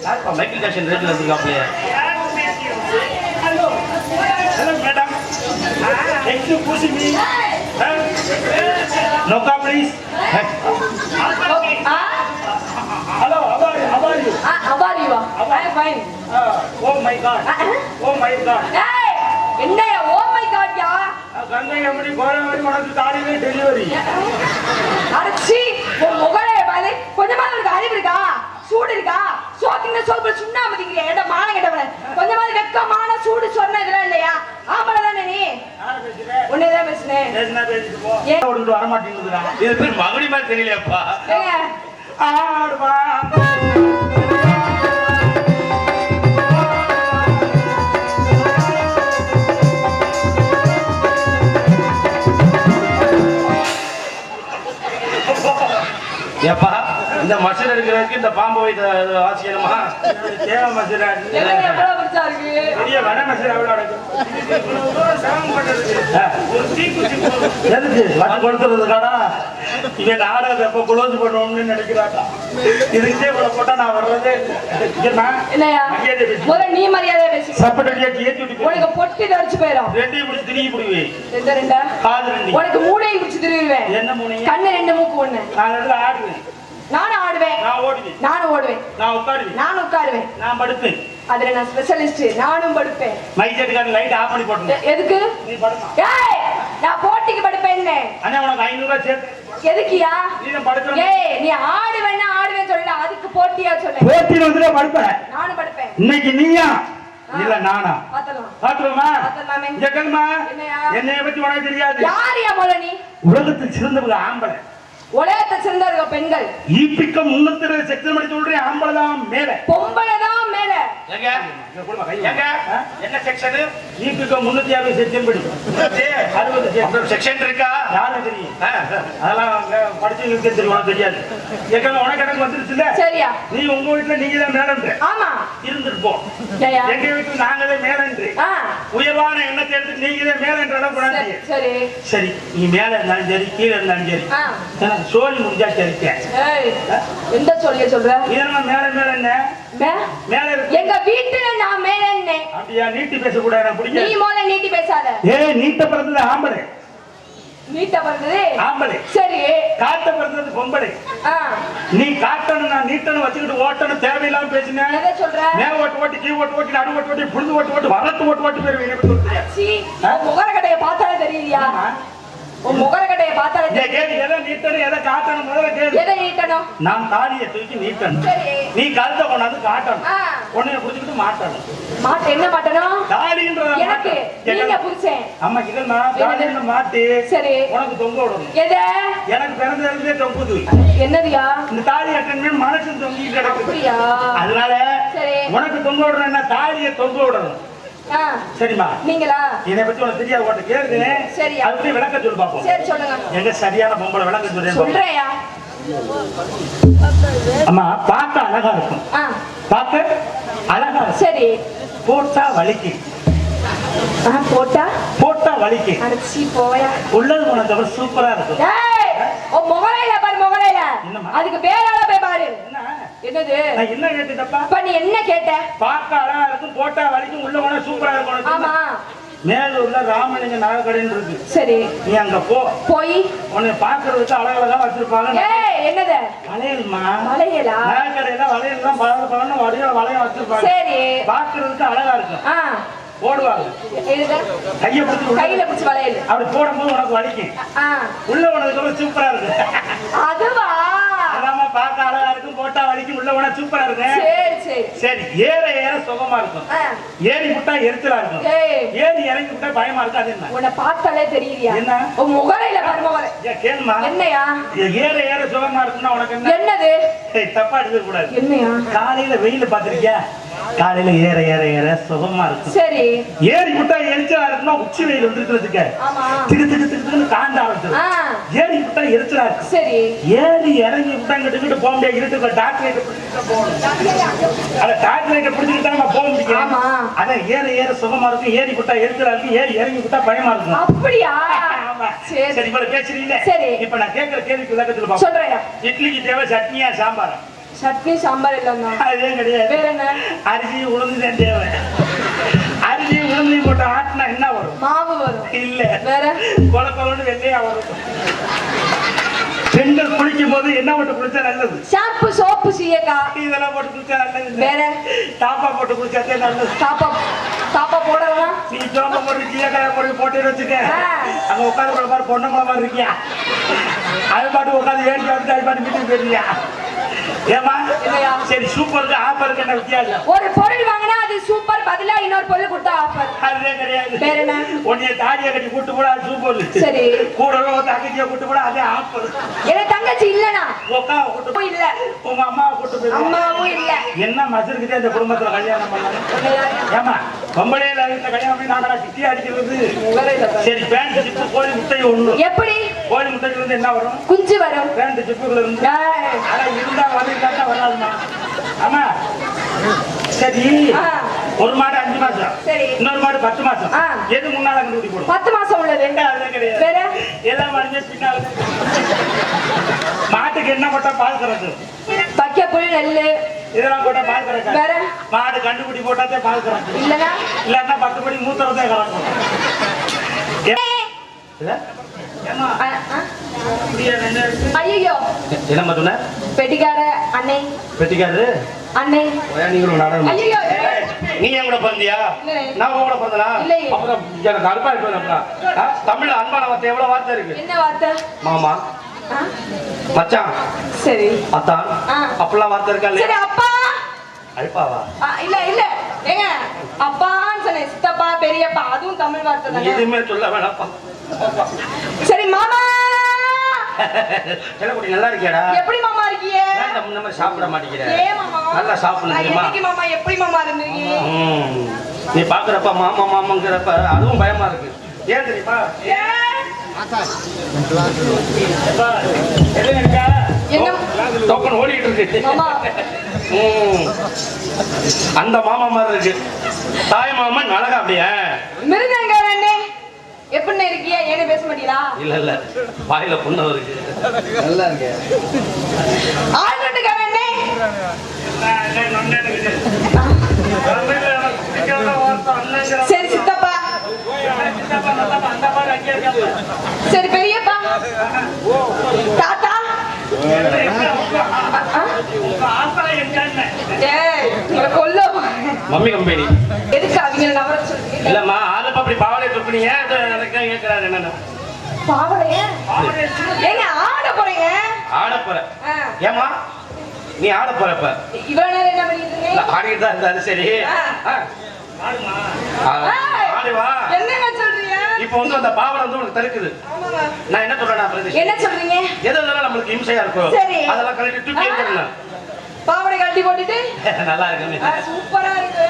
யாருப்பா Michael Jackson ரேட்ல இருக்காப்லையே Hello. Hello, madam. Thank you for me. Noka, please. Ah Hello, how are you? How are you? Ah அவாரிவா I fine Uh, oh my God. Oh my God. ஏய் என்னையா oh my God யா கங்கை எப்படி கோதாவரி உனக்கு காலையில delivery அடச்சி உன் முகரே பாரு கொஞ்சமாவது உனக்கு அறிவு இருக்கா சூடு இருக்கா சோக்கிங்க சோப்பு சுண்ணாம திங்கிறியா ஏடா மான கேட்டவன? கொஞ்சமாவது வெக்கமான சூடு சொன்ன இதெல்லாம் இல்லையா? ஆம்பளை தானே நீ? உன்னேதான் பேசுனேன். பேசினா பேசிட்டு போ. ஏன்? விட்டு வர மாட்டேங்குதுடா இது பேர் மகுடி மாதிரி தெரியலையாப்பா? ஆடுவா ஏப்பா இந்த மசில் எடுக்கிறதுக்கு இந்த பாம்பு வைத்த ஆசிரியமா தேவ இருக்கு? பெரிய வட மசுரா எவ்வளோ. எதுக்கு? வட்டு கொடுத்துறதுக்காடா இவன் நாடகத்தை எப்போ குளோஸ் பண்ணுவோம்னு நினைக்கிறாட்டா இதுக்கே இவ்வளவு போட்டா நான் வர்றதே நீ மரியாதை பேசு. சப்பட்டடியா ஏத்தி விட்டு உனக்கு பொட்டி தரிச்சு போயிடும் ரெண்டையும் பிடிச்சி திணிக்கி பிடிவி. ரெண்டு ரெண்டா? காது ரெண்டி உனக்கு பிடிச்சு திருவிடுவேன். என்ன மூணையும்? கண்ணு ரெண்டு மூக்கு ஒண்ணு. நான் இடத்துல ஆடுவேன். நானும் ஆடுவேன். நான் ஓடுவேன். நானும் ஓடுவேன். நான் உட்காடுவேன் நானும் உட்காருவேன். நான் படுப்பேன். அதுல நான் ஸ்பெஷலிஸ்ட் நானும் படுப்பேன். மைக் செட்டுக்காரன் லைட் ஆஃப் பண்ணி போட்டு எ- எதுக்கு? நீ படுமா? ஏய் நான் போட்டிக்கு படுப்பேன்னு அண்ணா உனக்கு ஐநூறு ரூபாய் சேர்த்து. எதுக்கியா? நீ படுக்க ஏய் நீ ஆடுவேன்னா ஆடுவேன் சொல்லல. அதுக்கு போட்டியா சொல்ல. போட்டியில் வந்துட்டு படுப்பேன். நானும் படுப்பேன். இன்னைக்கு நீயா? இல்ல நானா? பாத்தலாம். கேட்கணுமா என்னையா? பத்தி உனக்கு தெரியாது. யாரியா முதல்ல நீ? உலகத்தில் சிறந்தவங்க ஆம்பளை. உலகத்தை சிறந்தவங்க பெண்கள். ஈப்பிக்க முன்னூத்தி இருபது செக்ஷன் பண்ணி சொல்றேன் ஆம்பளை தான் மேல. பொம்பளை தான் மேல. எங்க எங்க என்ன செக்ஷன் ஈப்பிக்க முன்னூத்தி அறுபது செக்ஷன் படி அறுபது செக்ஷன் செக்ஷன் இருக்கா? தெரியும் ஆ, அதெல்லாம் அங்க படிச்சவங்களுக்கு தெரியும் உனக்கு தெரியாது. ஏற்கனவே உனக்கு எனக்கு வந்துருச்சுல்ல? சரியா. நீ உங்க வீட்டுல நீங்க தான் மேலன்ற ஆமா எங்க நாங்களே மேலன்று. ஆ. உயர்வான எண்ணத்தை எடுத்து நீங்களே மேலன்ற சரி, கூடாது சரி. சரி நீ மேல இருந்தாலும் சரி கீழே இருந்தாலும் சரி. சோழி முடிஞ்சா சரிக்க. ஏய் எந்த சொல்லிய சொல்ற? இதெல்லாம் மேல மேல என்ன? மேல இருக்கு. எங்க வீட்டுல நான் மேல இருந்தேன் அப்படியா? நீட்டி பேசக்கூடாது எனக்கு நீ முதல்ல நீட்டி பேசாத. ஏய் நீட்ட பிறந்தது ஆம்பளை. நீட்ட வந்தது ஆம்பளை. சரி. காட்ட பிறந்தது பொம்பளை. நீ காட்டணும் நான் நீட்டணும் வச்சுக்கிட்டு ஓட்டணும் தேவையில்லாம பேசினேன் எதை சொல்ற? மேல ஓட்டு ஓட்டி ஓட்டு ஓட்டி நடு ஓட்டு ஓட்டி புழுது ஓட்டு ஓட்டு வரட்டு ஓட்டு ஓட்டு பேர் உன் முகரக்கட்டைய பார்த்தாலே தெரியலையா உன் முகரக்கட்டைய பார்த்தாலே கேளு, எதை காட்டணும் முதல்ல கேளு. எதை நீட்டணும்? நான் தாலியை தூக்கி நீட்டணும். சரி. நீ கழுத்தை கொண்டாந்து காட்டணும். ஆ. உன்னைய புடிச்சுக்கிட்டு மாட்டணும். மாட்ட என்ன மாட்டணும்? தாலின்றத எனக்கு நீங்க இதெல்லாம் தாலின்னு மாட்டி சரி. உனக்கு தொங்க விடணும். எத? எனக்கு பிறந்த இடத்துல தொங்குது. என்னதுயா? இந்த தாலி அட்டன்மே மனசு தொங்கி அப்படியா? அதனால உனக்கு தொங்க விடணும்னா தாலியை தொங்க விடணும். சரிம்மா. நீங்களா? என்னை பத்தி உனக்கு தெரியாது உன்கிட்ட கேளுங்க சரியா. அதுக்கு விளக்க சொல்லு பாப்போம். சரி சொல்லுங்க. எங்க சரியான பொம்பளை விளக்க சொல்றேன். சொல்றேயா? அம்மா பார்க்க அழகா இருக்கும். பார்க்க அழகா சரி. போட்டா வலிக்கு. போட்டா? போட்டா வலிக்கு. அடிச்சி போயா. உள்ளது உனக்கு சூப்பரா இருக்கும். ஓ முகலையில பாரு என்னம்மா? அதுக்கு பேரால போய் பாரு என்ன? என்னது நான் என்ன கேட்டுட்டப்பா? இப்ப நீ என்ன கேட்ட? பார்க்க அழகா இருக்கும் போட்டா வலிக்கும் உள்ள உன சூப்பரா இருக்கும் ஆமா. மேலூர்ல ராமலிங்க நகைக்கடைன்னு இருக்கு. சரி. நீ அங்க போ. போய்? உன்னை பாக்குறதுக்கு அழகழகா வச்சிருப்பாங்க என்னது? வளையல்மா. மலையலா நகைக்கடையில வளையல் தான் பழக பழன்னு வளையல் வளையம் வச்சிருப்பாங்க. சரி. பாக்குறதுக்கு அழகா இருக்கும். ஆ. போடுவாங்க. கையை பிடிச்சி கையில பிடிச்சி வளையல். அப்படி போடும்போது உனக்கு வலிக்கும். உள்ள உனக்கு சூப்பரா இருக்கு அதுவா அதாம பார்க்க அழகா இருக்கும் போட்டா வலிக்கும் உள்ள உனக்கு சூப்பரா சரி ஏற ஏற சுகமா இருக்கும். ஏறி விட்டா எரிச்சலா இருக்கும். ஏய். ஏறி இறங்கி விட்டா பயமா இருக்கும். அது என்ன? உன்னை பார்த்தாலே தெரியலையா என்ன? உன் ஏன் கேளுமா. என்னையா? ஏற ஏற சுகமா இருக்கும்னா உனக்கு என்ன? என்னது? தப்பா எடுக்க கூடாது. என்னையா? காலையில வெயில் பாத்திருக்கியா காலையில ஏற ஏற ஏற சுகமா இருக்கும். சரி. ஏறி விட்டா எரிச்சலா இருக்குன்னா உச்சி வெயில் வந்துருக்கிறதுக்கு. திக்கு திக்கு திக்குன்னு காண்ட ஆரம்பிச்சிடும் ஏறி விட்டா எரிச்சலா இருக்கும். சரி. ஏறி இறங்கி விட்டா இங்கிட்டு இங்கிட்டு போக முடியாது. இருட்டுக்கு டாக்டர் லைட்டை பிடிச்சிட்டு போகணும். அத டாக்டர் லைட்டை பிடிச்சிட்டு தான் நம்ம போக முடியும். அதான் ஏற ஏற சுகமா இருக்கும். ஏறி விட்டா எரிச்சலா இருக்கும். ஏறி இறங்கி விட்டா பயமா இருக்கும். அப்படியா? ஆமா. சரி. சரி இவ்வளவு பேசுறீங்களே. சரி. இப்ப நான் கேட்கிற கேள்விக்கு விளக்கத்துல சொல்றேயா இட்லிக்கு தேவை சட்னியா சாம்பாரா? சட்னி சாம்பார் இல்லைன்னா அதே கிடையாது. வேற என்ன? அரிசி உளுந்து தான் தேவை. அரிசி உளுந்தையும் போட்டு ஆட்டினா என்ன வரும்? மாவு வரும். இல்ல. வேற? கொல கொலன்னு வெள்ளையா வரும். பெண்கள் குளிக்கும் போது என்ன போட்டு குளிச்சா நல்லது? ஷாம்பு சோப்பு சீயக்கா. இதெல்லாம் போட்டு குளிச்சா நல்லது வேற? தாப்பா போட்டு குளிச்சாதே நல்லது. தாப்பா தாப்பா போடலாம் நீ சோம்ப போட்டு ஜீயக்காய போட்டு போட்டு வச்சுக்க. அங்க உட்காந்து மாதிரி பொண்ணு மாதிரி இருக்கியா? அது பாட்டு உட்காந்து வேடிக்கை வந்து அது பாட்டு வீட்டுக்கு போயிருக்கியா? ஏமா? சரி சூப்பருக்கு ஆப்பருக்கு என்ன வித்தியாசம்? ஒரு பொருள் வாங்கினா அது சூப்பர் பதிலா இன்னொரு பொருள் கொடுத்தா ஆஃபர் அதுவே கிடையாது. வேற என்ன? உன்னைய தாடியை கட்டி கூட்டு அது சூப்பர் சரி. கூட தங்கச்சியை கூட்டு போட அதே ஆப்பர் எனக்கு தங்கச்சி இல்லனா உக்காவை கூட்டு. இல்ல. உங்க அம்மாவை கூட்டு போய் அம்மாவும் இல்ல. என்ன மசருக்குதே இந்த குடும்பத்துல கல்யாணம் பண்ணாலும் ஏமா பொம்பளையில இந்த கல்யாணம் பண்ணி சிட்டி அடிக்கிறது? சரி பேண்ட் சிப்பு கோழி முட்டை ஒண்ணு. எப்படி? கோழி முட்டைக்கு இருந்து என்ன வரும்? குஞ்சு வரும். பேண்ட் சிப்புக்குள்ள இருந்து ஆனா இருந்தா இல்லாட்டா வராதுமா? ஆமா. சரி. ஆ. ஒரு மாடு அஞ்சு மாசம். சரி. இன்னொரு மாடு பத்து மாசம். எது முன்னால கண்டுபிடி போடும் பத்து மாசம் உள்ளது. வேற? எல்லா மாடுமே பின்னால. மாட்டுக்கு என்ன போட்டா பால் கறக்கும் பக்க புல் நெல்லு. இதெல்லாம் போட்டா பால் கறக்காது. வேற? மாடு கண்டுபிடி போட்டாதே பால் கறக்கும் இல்லனா இல்லன்னா பத்து மணி மூத்திரத்தை கறக்கும் ஏ- ஐயோ என்ன சொன்ன? பெட்டிக்கார அண்ணே. பெட்டிக்காரு அண்ணே. நீங்களும் நாடகம் ஐயோ நீ என் கூட பிறந்தியா. நான் உன் கூட பிறந்தனா. அப்புறம் எனக்கு அன்பா இருக்கு தமிழ்ல அன்பான வார்த்தை எவ்வளவு வார்த்தை இருக்கு? என்ன வார்த்தை? மாமா? மச்சான். சரி. அத்தான். ஆ. அப்படிலாம் வார்த்தை இருக்கா இல்லையா? அப்பா. அழுப்பாவா ஆ, இல்ல இல்ல. ஏங்க அப்பான்னு சொன்னேன் சித்தப்பா பெரியப்பா அதுவும் தமிழ் வார்த்தை நீ தானே? எதுவுமே சொல்ல வேணாப்பா சரி மாமா! செல்லக்குடி நல்லா இருக்கியாடா? எப்படி மாமா ஏன் இந்த முன்ன மாதிரி சாப்பிட மாட்டேங்கிற ஏன் மாமா? நல்லா சாப்பிடணும் நான் தெரியுமா? மாமா எப்படி மாமா இருந்தீங்க. நீ பாக்குறப்ப மாமா மாமாங்கிறப்ப அதுவும் பயமா இருக்கு. ஏன் தெரியுமா? ஏன்? இருக்கா? என்ன? டோக்கன் ஓடிட்டு இருக்கு. மாமா. அந்த மாமா மாதிரி இருக்கு. தாய் மாமன் அழகா அப்படியே? மிருதங்க அண்ணே. எப்படி இருக்கீங்க ஏன்னு பேச மாட்டீங்களா? இல்ல இல்ல. வாயில புண்ணு இருக்கு. நல்லா இருக்கு. பிடிக்காத வார்த்தை அண்ணங்கிற சரி சித்தப்பா. சரி பெரியப்பா. தாத்தா மம்மி கம்பெனி எதுக்கு அவங்க சொல்றீங்க இல்லம்மா ஆதப்ப அப்படி பாவலை துப்புனீங்க அது எனக்கு தான் கேட்கிறாரு என்னன்னு பாவடைய அவரு சின்ன ஏங்க ஆட போறீங்க ஆட போற. ஏமா நீ ஆட போறப்ப இவ்வளவு நேரம் என்ன பண்ணிட்டு இருக்கீங்க ஆடிட்டு தான் இருந்தாரு சரி. ஆடுமா? ஆ, இப்போ வந்து அந்த பாவனை வந்து உனக்கு தடுக்குது. நான் என்ன சொல்றேன் என்ன சொல்றீங்க? எது இருந்தாலும் நம்மளுக்கு இம்சையா இருக்கும் அதெல்லாம் கழட்டி தூக்கி பாவனை கட்டி போட்டுட்டு? நல்லா இருக்கு. சூப்பரா இருக்கு.